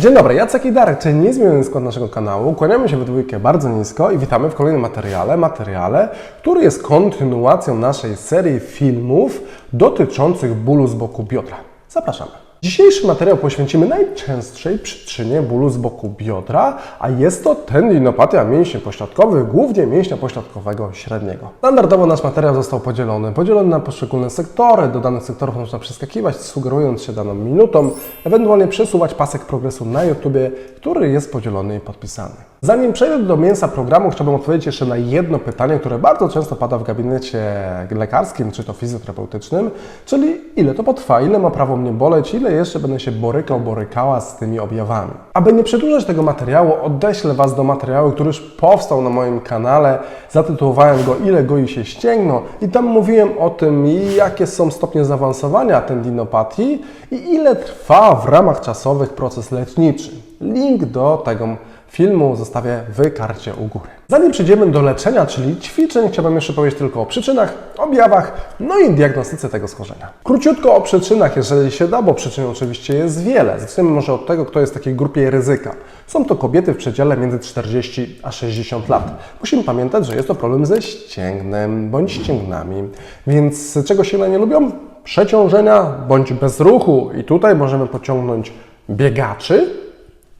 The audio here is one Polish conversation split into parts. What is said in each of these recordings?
Dzień dobry, Jacek i Darek, czyli niezmieniony skład naszego kanału. Kłaniamy się we dwójkę bardzo nisko i witamy w kolejnym materiale, materiale, który jest kontynuacją naszej serii filmów dotyczących bólu z boku biodra. Zapraszamy. Dzisiejszy materiał poświęcimy najczęstszej przyczynie bólu z boku biodra, a jest to tendinopatia mięśni pośladkowych, głównie mięśnia pośladkowego średniego. Standardowo nasz materiał został podzielony, podzielony na poszczególne sektory, do danych sektorów można przeskakiwać, sugerując się daną minutą, ewentualnie przesuwać pasek progresu na YouTubie, który jest podzielony i podpisany. Zanim przejdę do mięsa programu, chciałbym odpowiedzieć jeszcze na jedno pytanie, które bardzo często pada w gabinecie lekarskim czy to fizjoterapeutycznym, czyli ile to potrwa, ile ma prawo mnie boleć, ile jeszcze będę się borykał, borykała z tymi objawami. Aby nie przedłużać tego materiału, odeślę Was do materiału, który już powstał na moim kanale. Zatytułowałem go Ile goi się ścięgno i tam mówiłem o tym, jakie są stopnie zaawansowania tendinopatii i ile trwa w ramach czasowych proces leczniczy. Link do tego filmu zostawię w karcie u góry. Zanim przejdziemy do leczenia, czyli ćwiczeń, chciałbym jeszcze powiedzieć tylko o przyczynach, objawach, no i diagnostyce tego schorzenia. Króciutko o przyczynach, jeżeli się da, bo przyczyn oczywiście jest wiele. Zacznijmy może od tego, kto jest w takiej grupie ryzyka. Są to kobiety w przedziale między 40 a 60 lat. Musimy pamiętać, że jest to problem ze ścięgnem bądź ścięgnami. Więc czego się nie lubią? Przeciążenia bądź bezruchu. I tutaj możemy pociągnąć biegaczy,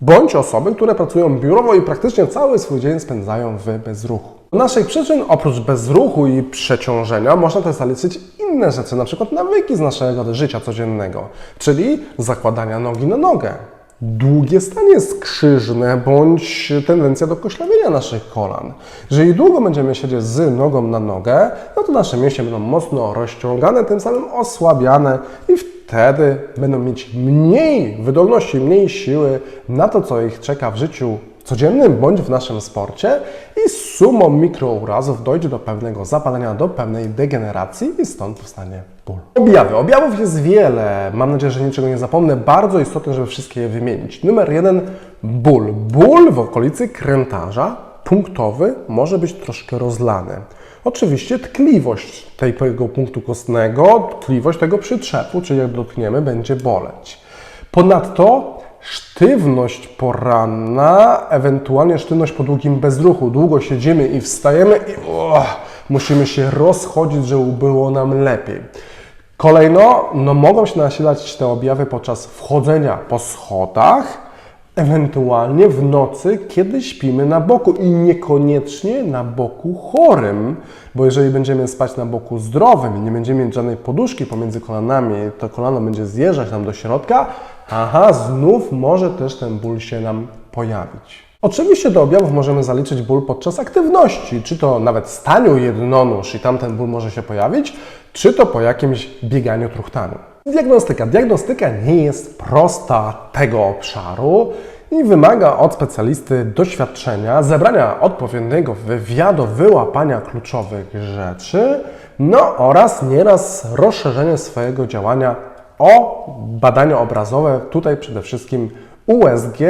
bądź osoby, które pracują biurowo i praktycznie cały swój dzień spędzają w bezruchu. Naszych przyczyn, oprócz bezruchu i przeciążenia, można też zaliczyć inne rzeczy, na przykład nawyki z naszego życia codziennego, czyli zakładania nogi na nogę, długie stanie skrzyżne bądź tendencja do koślawienia naszych kolan. Jeżeli długo będziemy siedzieć z nogą na nogę, no to nasze mięśnie będą mocno rozciągane, tym samym osłabiane i wtedy będą mieć mniej wydolności, mniej siły na to, co ich czeka w życiu codziennym bądź w naszym sporcie i sumą mikrourazów dojdzie do pewnego zapalenia, do pewnej degeneracji i stąd powstanie ból. Objawy. Objawów jest wiele. Mam nadzieję, że niczego nie zapomnę. Bardzo istotne, żeby wszystkie je wymienić. Numer jeden, ból. Ból w okolicy krętarza punktowy może być troszkę rozlany. Oczywiście tkliwość tego punktu kostnego, tkliwość tego przytrzepu, czyli jak dotkniemy, będzie boleć. Ponadto sztywność poranna, ewentualnie sztywność po długim bezruchu. Długo siedzimy i wstajemy i musimy się rozchodzić, żeby było nam lepiej. Kolejno, no mogą się nasilać te objawy podczas wchodzenia po schodach, ewentualnie w nocy, kiedy śpimy na boku i niekoniecznie na boku chorym, bo jeżeli będziemy spać na boku zdrowym i nie będziemy mieć żadnej poduszki pomiędzy kolanami, to kolano będzie zjeżdżać nam do środka, aha, znów może też ten ból się nam pojawić. Oczywiście do objawów możemy zaliczyć ból podczas aktywności, czy to nawet staniu jednonóż i tam ten ból może się pojawić, czy to po jakimś bieganiu truchtaniu. Diagnostyka. Diagnostyka nie jest prosta tego obszaru i wymaga od specjalisty doświadczenia, zebrania odpowiedniego wywiadu, wyłapania kluczowych rzeczy, no oraz nieraz rozszerzenia swojego działania o badania obrazowe, tutaj przede wszystkim USG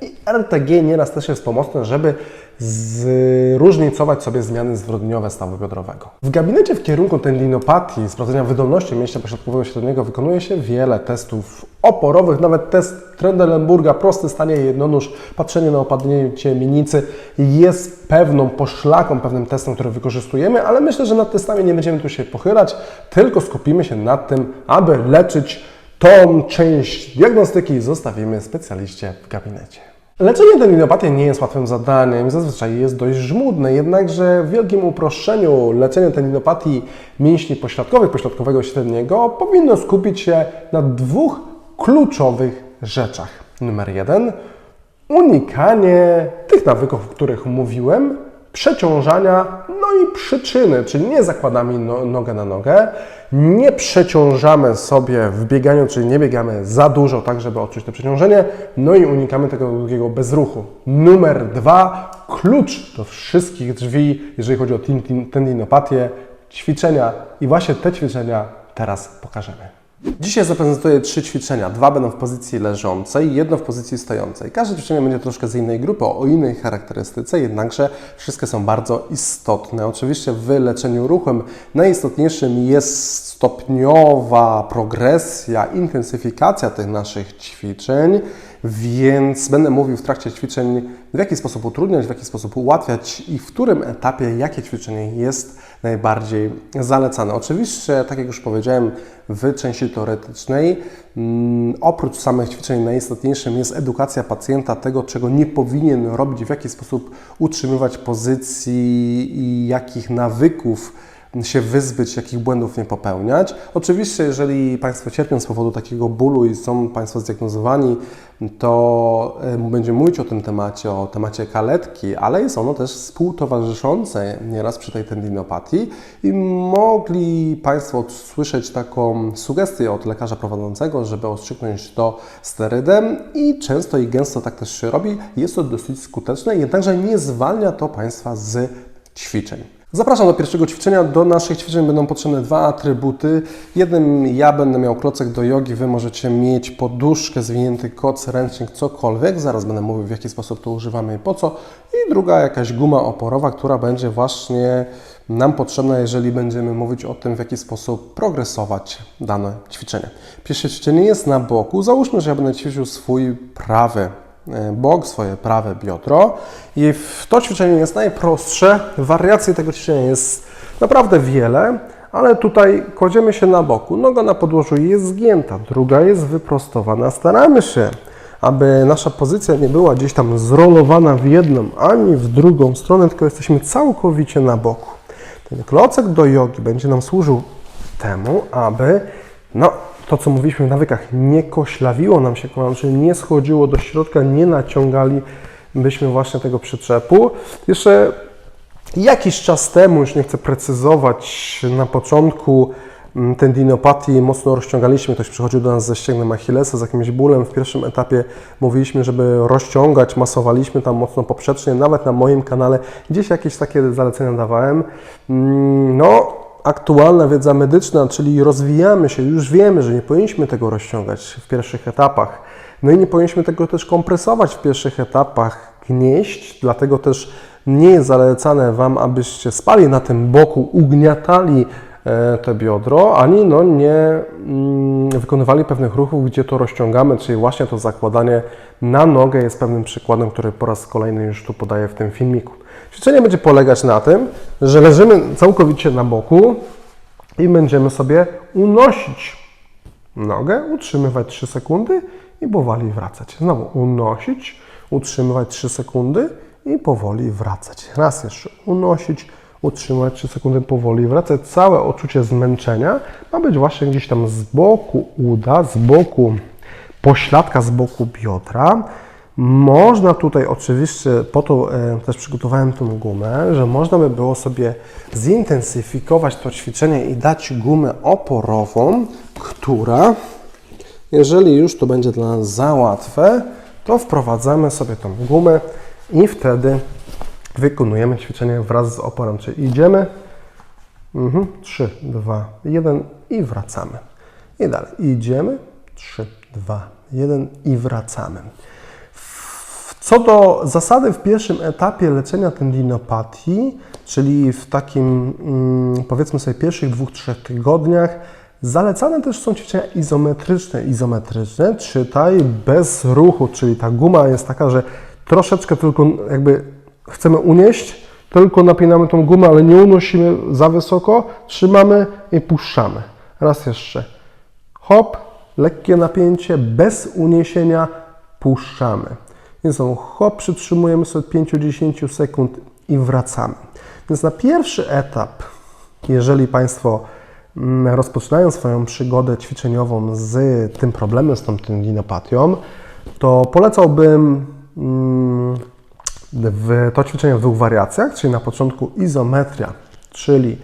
i RTG nieraz też jest pomocne, żeby zróżnicować sobie zmiany zwrodniowe stawu biodrowego. W gabinecie w kierunku tendinopatii, sprawdzenia wydolności mięśnia pośrodkowego średniego wykonuje się wiele testów oporowych, nawet test Trendelenburga, prosty stanie jednonóż, patrzenie na opadnięcie mienicy jest pewną poszlaką, pewnym testem, który wykorzystujemy, ale myślę, że nad testami nie będziemy tu się pochylać, tylko skupimy się nad tym, aby leczyć tą część diagnostyki zostawimy specjaliście w gabinecie. Leczenie tendinopatii nie jest łatwym zadaniem. I zazwyczaj jest dość żmudne, jednakże w wielkim uproszczeniu leczenie tendinopatii mięśni pośladkowych, pośladkowego średniego powinno skupić się na dwóch kluczowych rzeczach. Numer jeden, unikanie tych nawyków, o których mówiłem, przeciążania, no i przyczyny, czyli nie zakładamy no, nogę na nogę, nie przeciążamy sobie w bieganiu, czyli nie biegamy za dużo, tak żeby odczuć to przeciążenie, no i unikamy tego drugiego bezruchu. Numer dwa, klucz do wszystkich drzwi, jeżeli chodzi o tendinopatię, ćwiczenia i właśnie te ćwiczenia teraz pokażemy. Dzisiaj zaprezentuję trzy ćwiczenia. Dwa będą w pozycji leżącej, jedno w pozycji stojącej. Każde ćwiczenie będzie troszkę z innej grupy, o innej charakterystyce, jednakże wszystkie są bardzo istotne. Oczywiście w leczeniu ruchem najistotniejszym jest stopniowa progresja, intensyfikacja tych naszych ćwiczeń. więc będę mówił w trakcie ćwiczeń, w jaki sposób utrudniać, w jaki sposób ułatwiać i w którym etapie jakie ćwiczenie jest najbardziej zalecane. Oczywiście, tak jak już powiedziałem, w części teoretycznej, mm, oprócz samych ćwiczeń, najistotniejszym jest edukacja pacjenta tego, czego nie powinien robić, w jaki sposób utrzymywać pozycji i jakich nawyków się wyzbyć, jakich błędów nie popełniać. Oczywiście, jeżeli Państwo cierpią z powodu takiego bólu i są Państwo zdiagnozowani, to będziemy mówić o tym temacie, o temacie kaletki, ale jest ono też współtowarzyszące nieraz przy tej tendinopatii i mogli Państwo usłyszeć taką sugestię od lekarza prowadzącego, żeby ostrzyknąć to sterydem i często i gęsto tak też się robi. Jest to dosyć skuteczne, jednakże nie zwalnia to Państwa z ćwiczeń. Zapraszam do pierwszego ćwiczenia. Do naszych ćwiczeń będą potrzebne dwa atrybuty. Jednym ja będę miał klocek do jogi, Wy możecie mieć poduszkę, zwinięty koc, ręcznik, cokolwiek. Zaraz będę mówił, w jaki sposób to używamy i po co. I druga jakaś guma oporowa, która będzie właśnie nam potrzebna, jeżeli będziemy mówić o tym, w jaki sposób progresować dane ćwiczenie. Pierwsze ćwiczenie jest na boku. Załóżmy, że ja będę ćwiczył swój prawy bok, swoje prawe biodro i to ćwiczenie jest najprostsze. Wariacji tego ćwiczenia jest naprawdę wiele, ale tutaj kładziemy się na boku. Noga na podłożu jest zgięta, druga jest wyprostowana. Staramy się, aby nasza pozycja nie była gdzieś tam zrolowana w jedną ani w drugą stronę, tylko jesteśmy całkowicie na boku. Ten klocek do jogi będzie nam służył temu, aby no, to, co mówiliśmy w nawykach, nie koślawiło nam się kolano, czyli nie schodziło do środka, nie naciągalibyśmy właśnie tego przyczepu. Jeszcze jakiś czas temu, już nie chcę precyzować, na początku mm, tendinopatii mocno rozciągaliśmy, ktoś przychodził do nas ze ścięgnem Achillesa z jakimś bólem. W pierwszym etapie mówiliśmy, żeby rozciągać, masowaliśmy tam mocno poprzecznie, nawet na moim kanale gdzieś jakieś takie zalecenia dawałem. Mm, No, aktualna wiedza medyczna, czyli rozwijamy się, już wiemy, że nie powinniśmy tego rozciągać w pierwszych etapach. No i nie powinniśmy tego też kompresować w pierwszych etapach, gnieść, dlatego też nie jest zalecane Wam, abyście spali na tym boku, ugniatali te biodro, ani no nie mm, wykonywali pewnych ruchów, gdzie to rozciągamy, czyli właśnie to zakładanie na nogę jest pewnym przykładem, który po raz kolejny już tu podaję w tym filmiku. Ćwiczenie będzie polegać na tym, że leżymy całkowicie na boku i będziemy sobie unosić nogę, utrzymywać 3 sekundy i powoli wracać. Znowu unosić, utrzymywać 3 sekundy i powoli wracać. Raz jeszcze unosić, utrzymać 3 sekundy, powoli wracać. Całe odczucie zmęczenia ma być właśnie gdzieś tam z boku uda, z boku pośladka, z boku biodra. Można tutaj oczywiście, po to e, też przygotowałem tą gumę, że można by było sobie zintensyfikować to ćwiczenie i dać gumę oporową, która, jeżeli już to będzie dla nas za łatwe, to wprowadzamy sobie tą gumę i wtedy wykonujemy ćwiczenie wraz z oporem, czyli idziemy, mhm, 3, 2, 1 i wracamy. I dalej, idziemy, 3, 2, 1 i wracamy. Co do zasady w pierwszym etapie leczenia tendinopatii, czyli w takim mm, powiedzmy sobie pierwszych dwóch, trzech tygodniach, zalecane też są ćwiczenia izometryczne. Izometryczne, czytaj bez ruchu, czyli ta guma jest taka, że troszeczkę tylko jakby chcemy unieść, tylko napinamy tą gumę, ale nie unosimy za wysoko, trzymamy i puszczamy. Raz jeszcze. Hop, lekkie napięcie, bez uniesienia, puszczamy. Więc znowu hop, przytrzymujemy sobie od 5-10 sekund i wracamy. Więc na pierwszy etap, jeżeli Państwo mm, rozpoczynają swoją przygodę ćwiczeniową z tym problemem, z tą tendinopatią, to polecałbym mm, to ćwiczenie w dwóch wariacjach, czyli na początku izometria, czyli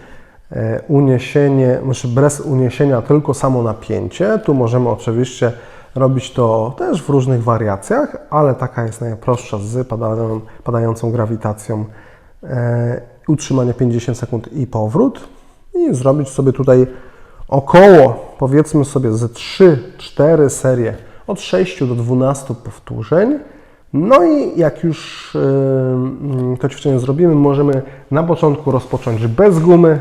e, uniesienie, znaczy bez uniesienia, tylko samo napięcie. Tu możemy oczywiście robić to też w różnych wariacjach, ale taka jest najprostsza z padają, padającą grawitacją. E, utrzymanie 50 sekund i powrót. I zrobić sobie tutaj około, powiedzmy sobie, ze 3-4 serie od 6 do 12 powtórzeń. No i jak już yy, to ćwiczenie zrobimy, możemy na początku rozpocząć bez gumy,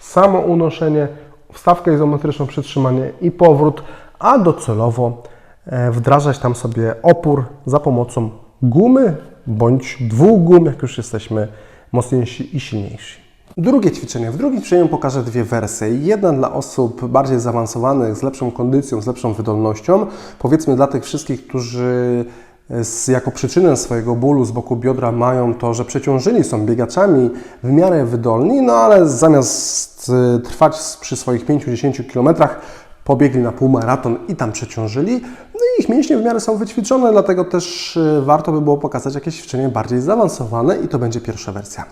samo unoszenie, wstawkę izometryczną, przytrzymanie i powrót, a docelowo e, wdrażać tam sobie opór za pomocą gumy bądź dwóch gum, jak już jesteśmy mocniejsi i silniejsi. Drugie ćwiczenie. W drugim ćwiczeniu pokażę dwie wersje. Jedna dla osób bardziej zaawansowanych, z lepszą kondycją, z lepszą wydolnością. Powiedzmy dla tych wszystkich, którzy z, jako przyczynę swojego bólu z boku biodra mają to, że przeciążyli, są biegaczami w miarę wydolni, no ale zamiast y, trwać przy swoich 5-10 km, pobiegli na półmaraton i tam przeciążyli. No i ich mięśnie w miarę są wyćwiczone, dlatego też y, warto by było pokazać jakieś ćwiczenie bardziej zaawansowane i to będzie pierwsza wersja.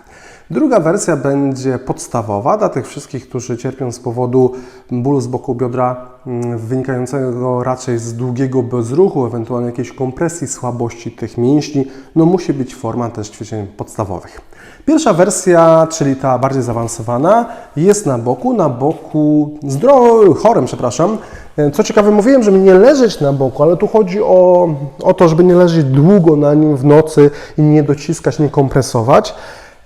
Druga wersja będzie podstawowa dla tych wszystkich, którzy cierpią z powodu bólu z boku biodra mm, wynikającego raczej z długiego bezruchu, ewentualnie jakiejś kompresji, słabości tych mięśni. No musi być forma też ćwiczeń podstawowych. Pierwsza wersja, czyli ta bardziej zaawansowana, jest na boku, na boku zdrowym, chorym, przepraszam. Co ciekawe, mówiłem, żeby nie leżeć na boku, ale tu chodzi o, o to, żeby nie leżeć długo na nim w nocy i nie dociskać, nie kompresować.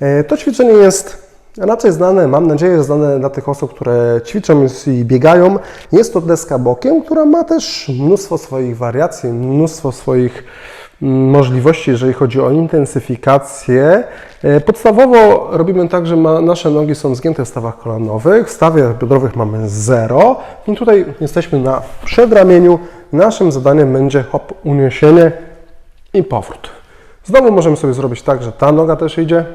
E, To ćwiczenie jest raczej znane, mam nadzieję, że znane dla tych osób, które ćwiczą i biegają. Jest to deska bokiem, która ma też mnóstwo swoich wariacji, mnóstwo swoich mm, możliwości, jeżeli chodzi o intensyfikację. E, Podstawowo robimy tak, że ma, nasze nogi są zgięte w stawach kolanowych, w stawach biodrowych mamy 0 i tutaj jesteśmy na przedramieniu. Naszym zadaniem będzie hop, uniesienie i powrót. Znowu możemy sobie zrobić tak, że ta noga też idzie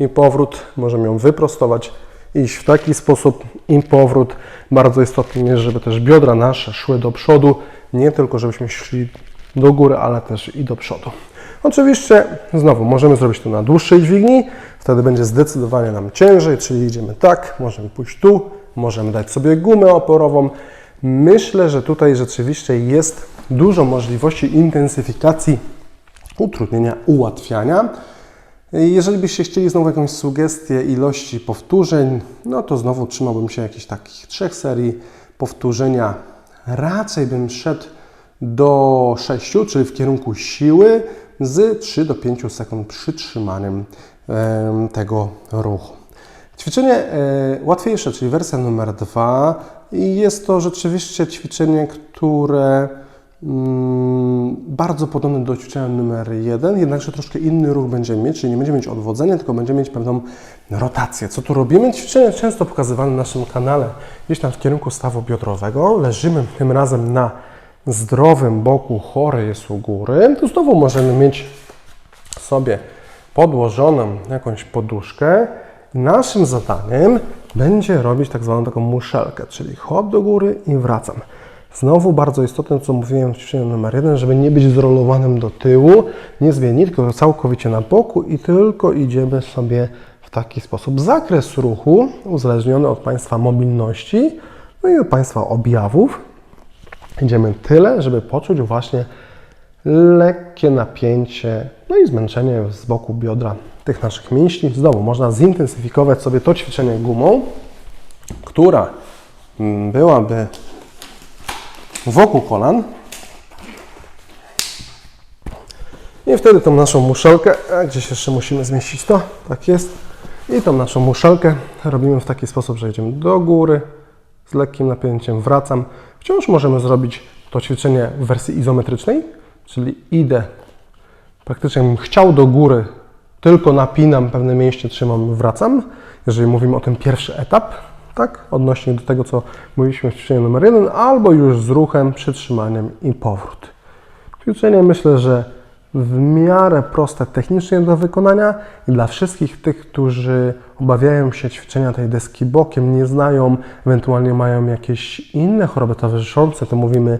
i powrót. Możemy ją wyprostować, iść w taki sposób i powrót. Bardzo istotne jest, żeby też biodra nasze szły do przodu, nie tylko żebyśmy szli do góry, ale też i do przodu. Oczywiście znowu możemy zrobić to na dłuższej dźwigni, wtedy będzie zdecydowanie nam ciężej, czyli idziemy tak, możemy pójść tu, możemy dać sobie gumę oporową. Myślę, że tutaj rzeczywiście jest dużo możliwości intensyfikacji utrudnienia, ułatwiania. Jeżeli byście chcieli znowu jakąś sugestię ilości powtórzeń, no to znowu trzymałbym się jakichś takich trzech serii powtórzenia. Raczej bym szedł do 6, czyli w kierunku siły, z 3 do 5 sekund przytrzymaniem em, tego ruchu. Ćwiczenie e, łatwiejsze, czyli wersja numer dwa, i jest to rzeczywiście ćwiczenie, które bardzo podobne do ćwiczenia numer jeden, jednakże troszkę inny ruch będziemy mieć, czyli nie będziemy mieć odwodzenia, tylko będziemy mieć pewną rotację. Co tu robimy? Ćwiczenie często pokazywane na naszym kanale, gdzieś tam w kierunku stawu biodrowego. Leżymy tym razem na zdrowym boku, chory jest u góry. Tu znowu możemy mieć sobie podłożoną jakąś poduszkę. Naszym zadaniem będzie robić tak zwaną taką muszelkę, czyli hop do góry i wracam. Znowu bardzo istotne, co mówiłem w ćwiczeniu numer jeden, żeby nie być zrolowanym do tyłu, nie zmienić, tylko całkowicie na boku i tylko idziemy sobie w taki sposób. Zakres ruchu uzależniony od Państwa mobilności, no i od Państwa objawów. Idziemy tyle, żeby poczuć właśnie lekkie napięcie, no i zmęczenie z boku biodra tych naszych mięśni. Znowu można zintensyfikować sobie to ćwiczenie gumą, która mm, byłaby wokół kolan. I wtedy tą naszą muszelkę, gdzieś jeszcze musimy zmieścić to, tak jest. I tą naszą muszelkę robimy w taki sposób, że idziemy do góry, z lekkim napięciem wracam. Wciąż możemy zrobić to ćwiczenie w wersji izometrycznej, czyli idę, praktycznie bym chciał do góry, tylko napinam pewne mięśnie, trzymam, wracam. Jeżeli mówimy o tym pierwszy etap, tak, odnośnie do tego, co mówiliśmy w ćwiczeniu numer jeden, albo już z ruchem, przytrzymaniem i powrót. Ćwiczenie myślę, że w miarę proste technicznie do wykonania i dla wszystkich tych, którzy obawiają się ćwiczenia tej deski bokiem, nie znają, ewentualnie mają jakieś inne choroby towarzyszące, to mówimy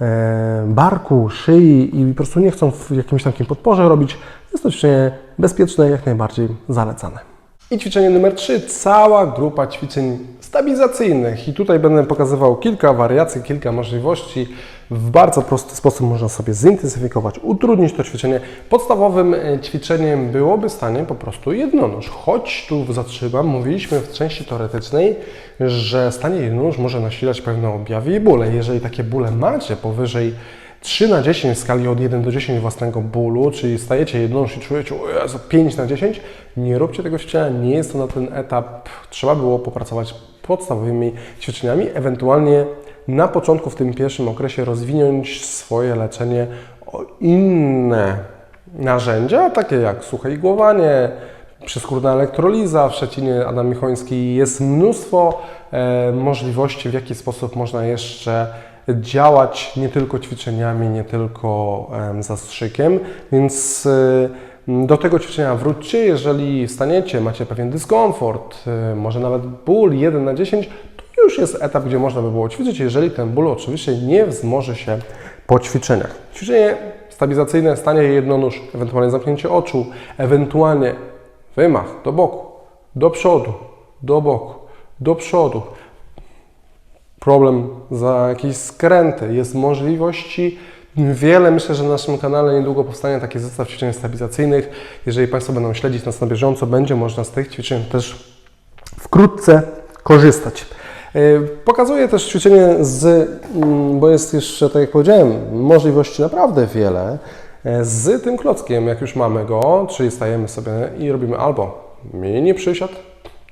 e, barku, szyi i po prostu nie chcą w jakimś takim podporze robić, jest to ćwiczenie bezpieczne i jak najbardziej zalecane. I ćwiczenie numer 3, cała grupa ćwiczeń stabilizacyjnych. I tutaj będę pokazywał kilka wariacji, kilka możliwości. W bardzo prosty sposób można sobie zintensyfikować, utrudnić to ćwiczenie. Podstawowym e, ćwiczeniem byłoby stanie po prostu jednonóż. Choć tu zatrzymam, mówiliśmy w części teoretycznej, że stanie jednonóż może nasilać pewne objawy i bóle. Jeżeli takie bóle macie powyżej 3 na 10 w skali od 1 do 10 własnego bólu, czyli stajecie jednonóż i czujecie, o Jezu, 5 na 10, nie róbcie tego ćwiczenia, nie jest to na ten etap, trzeba było popracować podstawowymi ćwiczeniami, ewentualnie na początku, w tym pierwszym okresie, rozwinąć swoje leczenie o inne narzędzia, takie jak suche igłowanie, przyskórna elektroliza, w Szczecinie Adam Michoński jest mnóstwo e, możliwości, w jaki sposób można jeszcze działać nie tylko ćwiczeniami, nie tylko em, zastrzykiem, więc e, do tego ćwiczenia wróćcie, jeżeli wstaniecie, macie pewien dyskomfort, e, może nawet ból 1 na 10, to już jest etap, gdzie można by było ćwiczyć, jeżeli ten ból oczywiście nie wzmoży się po ćwiczeniach. Ćwiczenie stabilizacyjne, stanie jednonóż, ewentualnie zamknięcie oczu, ewentualnie wymach do boku, do przodu, do boku, do przodu. Problem za jakieś skręty. Jest możliwości wiele. Myślę, że na naszym kanale niedługo powstanie taki zestaw ćwiczeń stabilizacyjnych. Jeżeli Państwo będą śledzić nas na bieżąco, będzie można z tych ćwiczeń też wkrótce korzystać. Yy, Pokazuję też ćwiczenie z, mm, bo jest jeszcze, tak jak powiedziałem, możliwości naprawdę wiele, e, z tym klockiem, jak już mamy go, czyli stajemy sobie i robimy albo mini przysiad,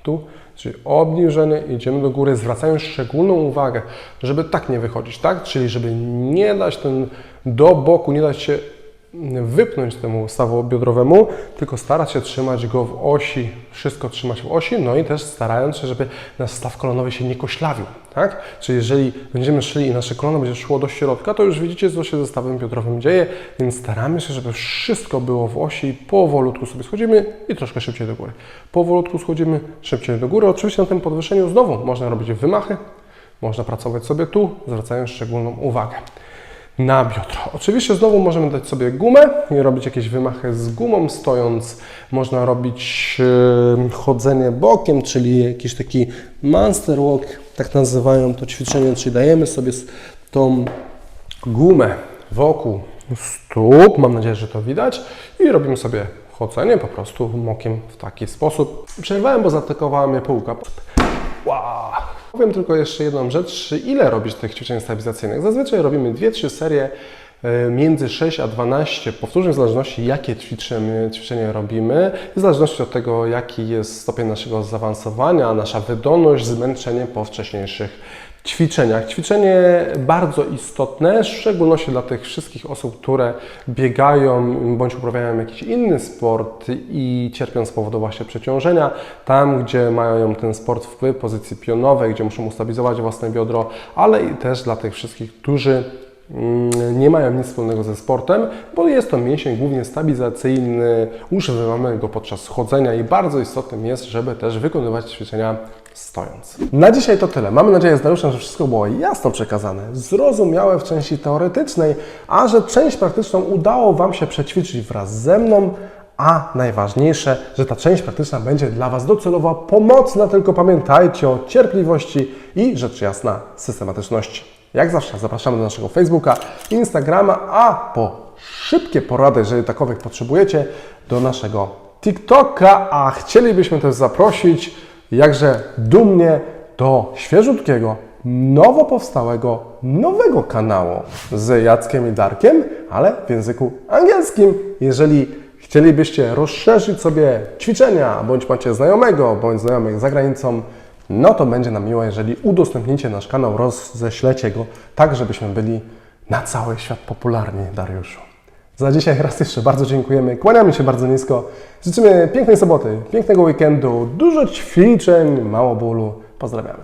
tu, czyli obniżenie, idziemy do góry, zwracając szczególną uwagę, żeby tak nie wychodzić, tak? Czyli żeby nie dać ten do boku, nie dać się wypnąć temu stawu biodrowemu, tylko starać się trzymać go w osi, wszystko trzymać w osi, no i też starając się, żeby nasz staw kolonowy się nie koślawił, tak? Czyli jeżeli będziemy szli i nasze kolono będzie szło do środka, to już widzicie, co się ze stawem biodrowym dzieje, więc staramy się, żeby wszystko było w osi powolutku sobie schodzimy i troszkę szybciej do góry. Powolutku schodzimy, szybciej do góry. Oczywiście na tym podwyższeniu znowu można robić wymachy, można pracować sobie tu, zwracając szczególną uwagę na biodro. Oczywiście znowu możemy dać sobie gumę i robić jakieś wymachy z gumą stojąc. Można robić chodzenie bokiem, czyli jakiś taki monster walk, tak nazywają to ćwiczenie, czyli dajemy sobie tą gumę wokół stóp, mam nadzieję, że to widać, i robimy sobie chodzenie po prostu mokiem w taki sposób. Przerwałem, bo zaatakowała mnie półka. Wow. Powiem tylko jeszcze jedną rzecz, ile robić tych ćwiczeń stabilizacyjnych. Zazwyczaj robimy 2-3 serie e, między 6 a 12 powtórzeń, w zależności jakie ćwiczymy, ćwiczenie robimy, w zależności od tego, jaki jest stopień naszego zaawansowania, nasza wydolność, zmęczenie po wcześniejszych ćwiczeniach. Ćwiczenie bardzo istotne, w szczególności dla tych wszystkich osób, które biegają bądź uprawiają jakiś inny sport i cierpią z powodu właśnie przeciążenia. Tam, gdzie mają ten sport w pozycji pionowej, gdzie muszą ustabilizować własne biodro, ale i też dla tych wszystkich, którzy mm, nie mają nic wspólnego ze sportem, bo jest to mięsień głównie stabilizacyjny, używamy go podczas chodzenia i bardzo istotnym jest, żeby też wykonywać ćwiczenia stojąc. Na dzisiaj to tyle. Mamy nadzieję z Dariuszem, że wszystko było jasno przekazane, zrozumiałe w części teoretycznej, a że część praktyczną udało Wam się przećwiczyć wraz ze mną, a najważniejsze, że ta część praktyczna będzie dla Was docelowo pomocna, tylko pamiętajcie o cierpliwości i rzecz jasna systematyczności. Jak zawsze zapraszamy do naszego Facebooka, Instagrama, a po szybkie porady, jeżeli takowych potrzebujecie, do naszego TikToka, a chcielibyśmy też zaprosić jakże dumnie do świeżutkiego, nowo powstałego, nowego kanału z Jackiem i Darkiem, ale w języku angielskim. Jeżeli chcielibyście rozszerzyć sobie ćwiczenia, bądź macie znajomego, bądź znajomych za granicą, no to będzie nam miło, jeżeli udostępnicie nasz kanał, roześlecie go, tak żebyśmy byli na cały świat popularni, Dariuszu. Za dzisiaj raz jeszcze bardzo dziękujemy. Kłaniamy się bardzo nisko. Życzymy pięknej soboty, pięknego weekendu, dużo ćwiczeń, mało bólu. Pozdrawiamy.